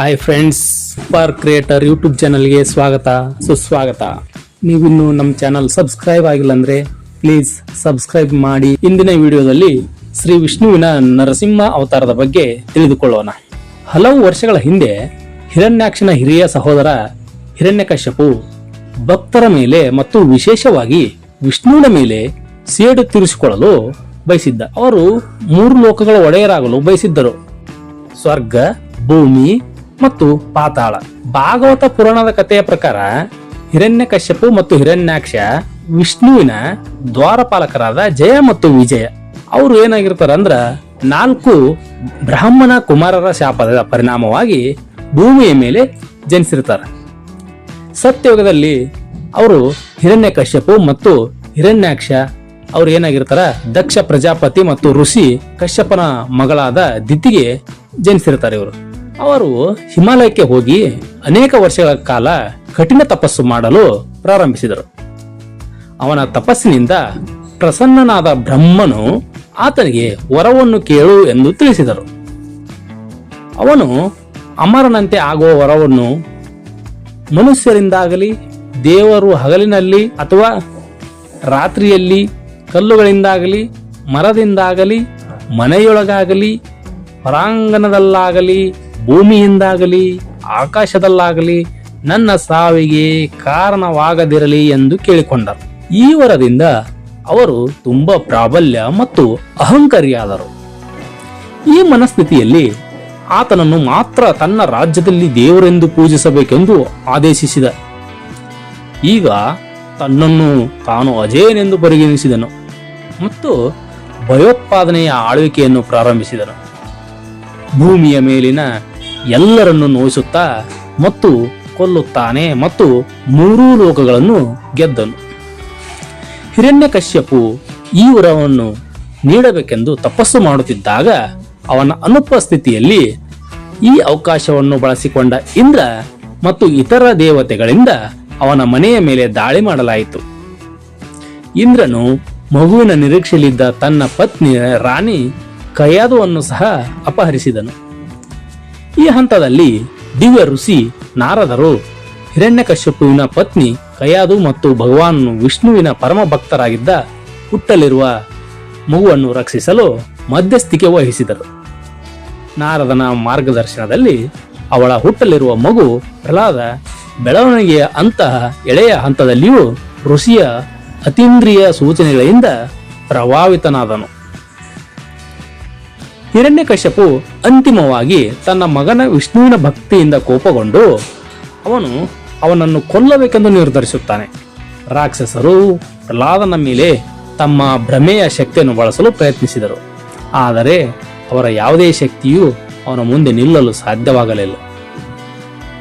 Hi friends super creator YouTube ಚಾನಲ್ಗೆ ಸ್ವಾಗತ, ಸುಸ್ವಾಗತ. ನೀವಿನ್ನು ನಮ್ಮ ಚಾನಲ್ ಸಬ್ಸ್ಕ್ರೈಬ್ ಆಗಿಲ್ಲ ಅಂದ್ರೆ ಪ್ಲೀಸ್ ಸಬ್ಸ್ಕ್ರೈಬ್ ಮಾಡಿ. ಇಂದಿನ ವಿಡಿಯೋದಲ್ಲಿ ಶ್ರೀ ವಿಷ್ಣುವಿನ ನರಸಿಂಹ ಅವತಾರದ ಬಗ್ಗೆ ತಿಳಿದುಕೊಳ್ಳೋಣ. ಹಲವು ವರ್ಷಗಳ ಹಿಂದೆ ಹಿರಣ್ಯಾಕ್ಷನ ಹಿರಿಯ ಸಹೋದರ ಹಿರಣ್ಯಕಶ್ಯಪು ಭಕ್ತರ ಮೇಲೆ ಮತ್ತು ವಿಶೇಷವಾಗಿ ವಿಷ್ಣುವಿನ ಮೇಲೆ ಸೇಡು ತೀರಿಸಿಕೊಳ್ಳಲು ಬಯಸಿದ್ದ. ಅವರು ಮೂರು ಲೋಕಗಳ ಒಡೆಯರಾಗಲು ಬಯಸಿದ್ದರು. ಸ್ವರ್ಗ, ಭೂಮಿ ಮತ್ತು ಪಾತಾಳ. ಭಾಗವತ ಪುರಾಣದ ಕಥೆಯ ಪ್ರಕಾರ ಹಿರಣ್ಯಕಶ್ಯಪು ಮತ್ತು ಹಿರಣ್ಯಾಕ್ಷ ವಿಷ್ಣುವಿನ ದ್ವಾರಪಾಲಕರಾದ ಜಯ ಮತ್ತು ವಿಜಯ. ಅವರು ಏನಾಗಿರ್ತಾರ ಅಂದ್ರ ನಾಲ್ಕು ಬ್ರಾಹ್ಮಣ ಕುಮಾರರ ಶಾಪದ ಪರಿಣಾಮವಾಗಿ ಭೂಮಿಯ ಮೇಲೆ ಜನಿಸಿರ್ತಾರೆ. ಸತ್ಯಯುಗದಲ್ಲಿ ಅವರು ಹಿರಣ್ಯಕಶ್ಯಪು ಮತ್ತು ಹಿರಣ್ಯಾಕ್ಷ ಅವ್ರು ಏನಾಗಿರ್ತಾರ, ದಕ್ಷ ಪ್ರಜಾಪತಿ ಮತ್ತು ಋಷಿ ಕಶ್ಯಪನ ಮಗಳಾದ ದಿತಿಗೆ ಜನಿಸಿರ್ತಾರೆ ಇವರು. ಅವರು ಹಿಮಾಲಯಕ್ಕೆ ಹೋಗಿ ಅನೇಕ ವರ್ಷಗಳ ಕಾಲ ಕಠಿಣ ತಪಸ್ಸು ಮಾಡಲು ಪ್ರಾರಂಭಿಸಿದರು. ಅವನ ತಪಸ್ಸಿನಿಂದ ಪ್ರಸನ್ನನಾದ ಬ್ರಹ್ಮನು ಆತನಿಗೆ ವರವನ್ನು ಕೇಳು ಎಂದು ತಿಳಿಸಿದರು. ಅವನು ಅಮರನಂತೆ ಆಗುವ ವರವನ್ನು ಮನುಷ್ಯರಿಂದಾಗಲಿ, ದೇವರು ಹಗಲಿನಲ್ಲಿ ಅಥವಾ ರಾತ್ರಿಯಲ್ಲಿ ಕಲ್ಲುಗಳಿಂದಾಗಲಿ, ಮರದಿಂದಾಗಲಿ, ಮನೆಯೊಳಗಾಗಲಿ ಹೊರಾಂಗಣದಲ್ಲಾಗಲಿ ಭೂಮಿಯಿಂದಾಗಲಿ, ಆಕಾಶದಲ್ಲಾಗಲಿ ನನ್ನ ಸಾವಿಗೆ ಕಾರಣವಾಗದಿರಲಿ ಎಂದು ಕೇಳಿಕೊಂಡರು. ಈ ವರದಿಂದ ಅವರು ತುಂಬಾ ಪ್ರಾಬಲ್ಯ ಮತ್ತು ಅಹಂಕಾರಿಯಾದರು. ಈ ಮನಸ್ಥಿತಿಯಲ್ಲಿ ಆತನನ್ನು ಮಾತ್ರ ತನ್ನ ರಾಜ್ಯದಲ್ಲಿ ದೇವರೆಂದು ಪೂಜಿಸಬೇಕೆಂದು ಆದೇಶಿಸಿದ. ಈಗ ತನ್ನನ್ನು ತಾನು ಅಜೇನೆಂದು ಪರಿಗಣಿಸಿದನು ಮತ್ತು ಭಯೋತ್ಪಾದನೆಯ ಆಳ್ವಿಕೆಯನ್ನು ಪ್ರಾರಂಭಿಸಿದನು. ಭೂಮಿಯ ಮೇಲಿನ ಎಲ್ಲರನ್ನು ನೋಯಿಸುತ್ತಾ ಮತ್ತು ಕೊಲ್ಲುತ್ತಾನೆ ಮತ್ತು ಮೂರೂ ಲೋಕಗಳನ್ನು ಗೆದ್ದನು. ಹಿರಣ್ಯಕಶ್ಯಪು ಈ ವರವನ್ನು ನೀಡಬೇಕೆಂದು ತಪಸ್ಸು ಮಾಡುತ್ತಿದ್ದಾಗ ಅವನ ಅನುಪಸ್ಥಿತಿಯಲ್ಲಿ ಈ ಅವಕಾಶವನ್ನು ಬಳಸಿಕೊಂಡ ಇಂದ್ರ ಮತ್ತು ಇತರ ದೇವತೆಗಳಿಂದ ಅವನ ಮನೆಯ ಮೇಲೆ ದಾಳಿ ಮಾಡಲಾಯಿತು. ಇಂದ್ರನು ಮಗುವಿನ ನಿರೀಕ್ಷೆಯಲ್ಲಿದ್ದ ತನ್ನ ಪತ್ನಿ ರಾಣಿ ಕಯಾದುವನ್ನು ಸಹ ಅಪಹರಿಸಿದನು. ಈ ಹಂತದಲ್ಲಿ ದಿವ್ಯ ಋಷಿ ನಾರದರು, ಹಿರಣ್ಯಕಶ್ಯಪುವಿನ ಪತ್ನಿ ಕಯಾದು ಮತ್ತು ಭಗವಾನ್ ವಿಷ್ಣುವಿನ ಪರಮ ಭಕ್ತರಾಗಿದ್ದ ಹುಟ್ಟಲಿರುವ ಮಗುವನ್ನು ರಕ್ಷಿಸಲು ಮಧ್ಯಸ್ಥಿಕೆ ವಹಿಸಿದರು. ನಾರದನ ಮಾರ್ಗದರ್ಶನದಲ್ಲಿ ಅವಳ ಹುಟ್ಟಲಿರುವ ಮಗು ಪ್ರಹ್ಲಾದ ಬೆಳವಣಿಗೆಯ ಅಂತಹ ಎಳೆಯ ಹಂತದಲ್ಲಿಯೂ ಋಷಿಯ ಅತೀಂದ್ರಿಯ ಸೂಚನೆಗಳಿಂದ ಪ್ರಭಾವಿತನಾದನು. ಹಿರಣ್ಯಕಶ್ಯಪು ಅಂತಿಮವಾಗಿ ತನ್ನ ಮಗನ ವಿಷ್ಣುವಿನ ಭಕ್ತಿಯಿಂದ ಕೋಪಗೊಂಡು ಅವನು ಅವನನ್ನು ಕೊಲ್ಲಬೇಕೆಂದು ನಿರ್ಧರಿಸುತ್ತಾನೆ. ರಾಕ್ಷಸರು ಪ್ರಹ್ಲಾದನ ಮೇಲೆ ತಮ್ಮ ಭ್ರಮೆಯ ಶಕ್ತಿಯನ್ನು ಬಳಸಲು ಪ್ರಯತ್ನಿಸಿದರು. ಆದರೆ ಅವರ ಯಾವುದೇ ಶಕ್ತಿಯು ಅವನ ಮುಂದೆ ನಿಲ್ಲಲು ಸಾಧ್ಯವಾಗಲಿಲ್ಲ.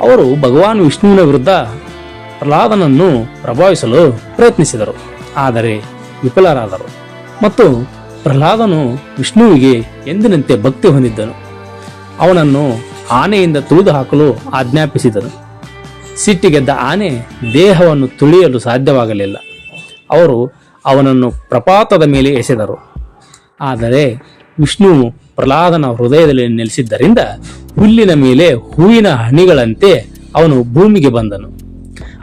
ಅವರು ಭಗವಾನ್ ವಿಷ್ಣುವಿನ ವಿರುದ್ಧ ಪ್ರಹ್ಲಾದನನ್ನು ಪ್ರಭಾವಿಸಲು ಪ್ರಯತ್ನಿಸಿದರು. ಆದರೆ ವಿಫಲರಾದರು. ಮತ್ತು ಪ್ರಹ್ಲಾದನು ವಿಷ್ಣುವಿಗೆ ಎಂದಿನಂತೆ ಭಕ್ತಿ ಹೊಂದಿದ್ದನು. ಅವನನ್ನು ಆನೆಯಿಂದ ತುಳಿದು ಹಾಕಲು ಆಜ್ಞಾಪಿಸಿದನು. ಸಿಟ್ಟಿಗೆದ್ದ ಆನೆ ದೇಹವನ್ನು ತುಳಿಯಲು ಸಾಧ್ಯವಾಗಲಿಲ್ಲ. ಅವರು ಅವನನ್ನು ಪ್ರಪಾತದ ಮೇಲೆ ಎಸೆದರು. ಆದರೆ ವಿಷ್ಣು ಪ್ರಹ್ಲಾದನ ಹೃದಯದಲ್ಲಿ ನೆಲೆಸಿದ್ದರಿಂದ ಹುಲ್ಲಿನ ಮೇಲೆ ಹೂವಿನ ಹನಿಗಳಂತೆ ಅವನು ಭೂಮಿಗೆ ಬಂದನು.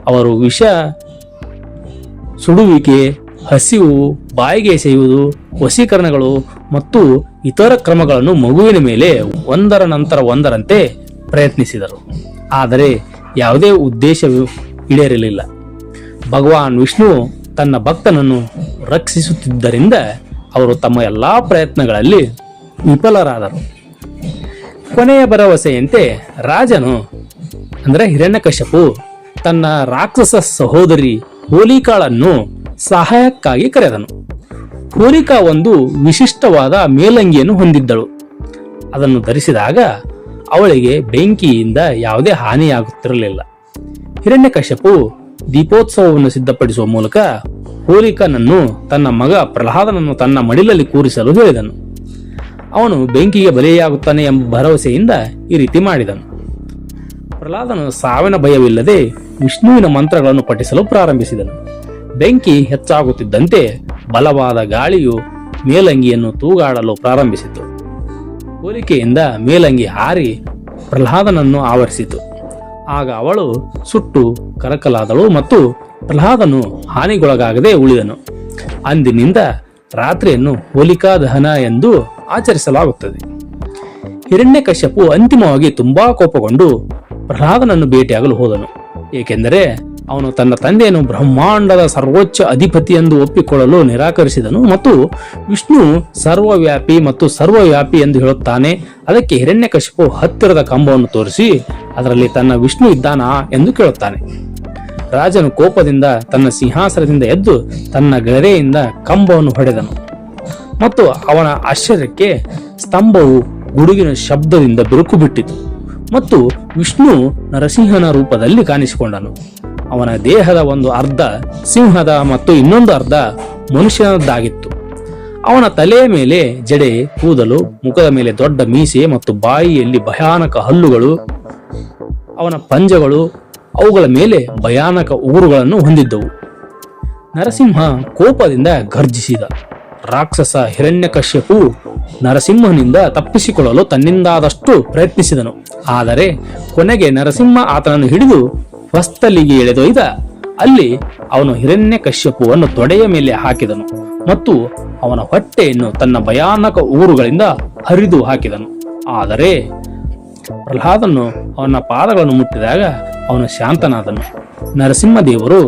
ಅವರು ವಿಷ, ಸುಡುವಿಕೆ, ಹಸಿವು, ಬಾಯಿಗೆ ಎಸೆಯುವುದು ವಶೀಕರಣಗಳು ಮತ್ತು ಇತರ ಕ್ರಮಗಳನ್ನು ಮಗುವಿನ ಮೇಲೆ ಒಂದರ ನಂತರ ಒಂದರಂತೆ ಪ್ರಯತ್ನಿಸಿದರು. ಆದರೆ ಯಾವುದೇ ಉದ್ದೇಶ ಈಡೇರಲಿಲ್ಲ. ಭಗವಾನ್ ವಿಷ್ಣು ತನ್ನ ಭಕ್ತನನ್ನು ರಕ್ಷಿಸುತ್ತಿದ್ದರಿಂದ ಅವರು ತಮ್ಮ ಎಲ್ಲಾ ಪ್ರಯತ್ನಗಳಲ್ಲಿ ವಿಫಲರಾದರು. ಕೊನೆಯ ಭರವಸೆಯಂತೆ ರಾಜನು, ಅಂದರೆ ಹಿರಣ್ಯಕಶ್ಯಪು, ತನ್ನ ರಾಕ್ಷಸ ಸಹೋದರಿ ಹೋಲಿಕಾಳನ್ನು ಸಹಾಯಕ್ಕಾಗಿ ಕರೆದನು. ಹೋಲಿಕಾ ಒಂದು ವಿಶಿಷ್ಟವಾದ ಮೇಲಂಗಿಯನ್ನು ಹೊಂದಿದ್ದಳು. ಅದನ್ನು ಧರಿಸಿದಾಗ ಅವಳಿಗೆ ಬೆಂಕಿಯಿಂದ ಯಾವುದೇ ಹಾನಿಯಾಗುತ್ತಿರಲಿಲ್ಲ. ಹಿರಣ್ಯಕಶ್ಯಪು ದೀಪೋತ್ಸವವನ್ನು ಸಿದ್ಧಪಡಿಸುವ ಮೂಲಕ ಹೋಲಿಕನನ್ನು ತನ್ನ ಮಗ ಪ್ರಹ್ಲಾದನನ್ನು ತನ್ನ ಮಡಿಲಲ್ಲಿ ಕೂರಿಸಲು ಹೇಳಿದನು. ಅವನು ಬೆಂಕಿಗೆ ಬಲಿಯಾಗುತ್ತಾನೆ ಎಂಬ ಭರವಸೆಯಿಂದ ಈ ರೀತಿ ಮಾಡಿದನು. ಪ್ರಹ್ಲಾದನು ಸಾವಿನ ಭಯವಿಲ್ಲದೆ ವಿಷ್ಣುವಿನ ಮಂತ್ರಗಳನ್ನು ಪಠಿಸಲು ಪ್ರಾರಂಭಿಸಿದನು. ಬೆಂಕಿ ಹೆಚ್ಚಾಗುತ್ತಿದ್ದಂತೆ ಬಲವಾದ ಗಾಳಿಯು ಮೇಲಂಗಿಯನ್ನು ತೂಗಾಡಲು ಪ್ರಾರಂಭಿಸಿತು. ಹೋಲಿಕೆಯಿಂದ ಮೇಲಂಗಿ ಹಾರಿ ಪ್ರಹ್ಲಾದನನ್ನು ಆವರಿಸಿತು. ಆಗ ಅವಳು ಸುಟ್ಟು ಕರಕಲಾದಳು ಮತ್ತು ಪ್ರಹ್ಲಾದನು ಹಾನಿಗೊಳಗಾಗದೆ ಉಳಿದನು. ಅಂದಿನಿಂದ ರಾತ್ರಿಯನ್ನು ಹೋಲಿಕಾ ದಹನ ಎಂದು ಆಚರಿಸಲಾಗುತ್ತದೆ. ಹಿರಣ್ಯಕಶ್ಯಪು ಅಂತಿಮವಾಗಿ ತುಂಬಾ ಕೋಪಗೊಂಡು ಪ್ರಹ್ಲಾದನನ್ನು ಭೇಟಿಯಾಗಲು ಹೋದನು. ಏಕೆಂದರೆ ಅವನು ತನ್ನ ತಂದೆಯನ್ನು ಬ್ರಹ್ಮಾಂಡದ ಸರ್ವೋಚ್ಚ ಅಧಿಪತಿ ಎಂದು ಒಪ್ಪಿಕೊಳ್ಳಲು ನಿರಾಕರಿಸಿದನು ಮತ್ತು ವಿಷ್ಣು ಸರ್ವವ್ಯಾಪಿ ಮತ್ತು ಸರ್ವವ್ಯಾಪಿ ಎಂದು ಹೇಳುತ್ತಾನೆ. ಅದಕ್ಕೆ ಹಿರಣ್ಯಕಶಿಪು ಹತ್ತಿರದ ಕಂಬವನ್ನು ತೋರಿಸಿ, ಅದರಲ್ಲಿ ತನ್ನ ವಿಷ್ಣು ಇದ್ದಾನಾ ಎಂದು ಕೇಳುತ್ತಾನೆ. ರಾಜನು ಕೋಪದಿಂದ ತನ್ನ ಸಿಂಹಾಸನದಿಂದ ಎದ್ದು ತನ್ನ ಗರೆಯಿಂದ ಕಂಬವನ್ನು ಹೊಡೆದನು. ಮತ್ತು ಅವನ ಆಶ್ಚರ್ಯಕ್ಕೆ ಸ್ತಂಭವು ಗುಡುಗಿನ ಶಬ್ದದಿಂದ ಬಿರುಕು ಬಿಟ್ಟಿತು. ಮತ್ತು ವಿಷ್ಣು ನರಸಿಂಹನ ರೂಪದಲ್ಲಿ ಕಾಣಿಸಿಕೊಂಡನು. ಅವನ ದೇಹದ ಒಂದು ಅರ್ಧ ಸಿಂಹದ ಮತ್ತು ಇನ್ನೊಂದು ಅರ್ಧ ಮನುಷ್ಯನದ್ದಾಗಿತ್ತು. ಅವನ ತಲೆಯ ಮೇಲೆ ಜಡೆ, ಕೂದಲು, ಮುಖದ ಮೇಲೆ ದೊಡ್ಡ ಮೀಸೆ ಮತ್ತು ಬಾಯಿಯಲ್ಲಿ ಭಯಾನಕ ಹಲ್ಲುಗಳು, ಅವನ ಪಂಜಗಳು, ಅವುಗಳ ಮೇಲೆ ಭಯಾನಕ ಉಗುರುಗಳನ್ನು ಹೊಂದಿದ್ದವು. ನರಸಿಂಹ ಕೋಪದಿಂದ ಗರ್ಜಿಸಿದ ರಾಕ್ಷಸ ಹಿರಣ್ಯಕಶ್ಯಪು ನರಸಿಂಹನಿಂದ ತಪ್ಪಿಸಿಕೊಳ್ಳಲು ತನ್ನಿಂದಾದಷ್ಟು ಪ್ರಯತ್ನಿಸಿದನು. ಆದರೆ ಕೊನೆಗೆ ನರಸಿಂಹ ಆತನನ್ನು ಹಿಡಿದು ಹೊಸ್ತಲಿಗೆ ಎಳೆದೊಯ್ದ ಅಲ್ಲಿ ಅವನು ಹಿರಣ್ಯಕಶ್ಯಪುವನ್ನು ತೊಡೆಯ ಮೇಲೆ ಹಾಕಿದನು ಮತ್ತು ಅವನ ಹೊಟ್ಟೆಯನ್ನು ತನ್ನ ಭಯಾನಕ ಊರುಗಳಿಂದ ಹರಿದು ಹಾಕಿದನು. ಆದರೆ ಪ್ರಹ್ಲಾದನು ಅವನ ಪಾದಗಳನ್ನು ಮುಟ್ಟಿದಾಗ ಅವನು ಶಾಂತನಾದನು. ನರಸಿಂಹದೇವರು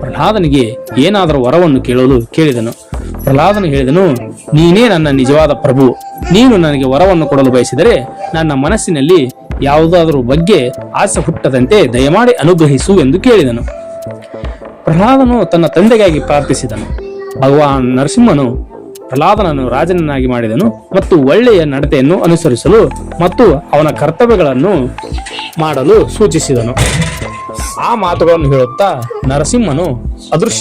ಪ್ರಹ್ಲಾದನಿಗೆ ಏನಾದರೂ ವರವನ್ನು ಕೇಳಲು ಕೇಳಿದನು. ಪ್ರಹ್ಲಾದನು ಹೇಳಿದನು, ನೀನೇ ನನ್ನ ನಿಜವಾದ ಪ್ರಭು, ನೀನು ನನಗೆ ವರವನ್ನು ಕೊಡಲು ಬಯಸಿದರೆ ನನ್ನ ಮನಸ್ಸಿನಲ್ಲಿ ಯಾವುದಾದರೂ ಬಗ್ಗೆ ಆಸೆ ಹುಟ್ಟದಂತೆ ದಯಮಾಡಿ ಅನುಗ್ರಹಿಸು ಎಂದು ಕೇಳಿದನು. ಪ್ರಹ್ಲಾದನು ತನ್ನ ತಂದೆಗಾಗಿ ಪ್ರಾರ್ಥಿಸಿದನು. ಭಗವಾನ್ ನರಸಿಂಹನು ಪ್ರಹ್ಲಾದನನ್ನು ರಾಜನನ್ನಾಗಿ ಮಾಡಿದನು ಮತ್ತು ಒಳ್ಳೆಯ ನಡತೆಯನ್ನು ಅನುಸರಿಸಲು ಮತ್ತು ಅವನ ಕರ್ತವ್ಯಗಳನ್ನು ಮಾಡಲು ಸೂಚಿಸಿದನು. ಆ ಮಾತುಗಳನ್ನು ಹೇಳುತ್ತಾ ನರಸಿಂಹನು ಅದೃಶ್ಯ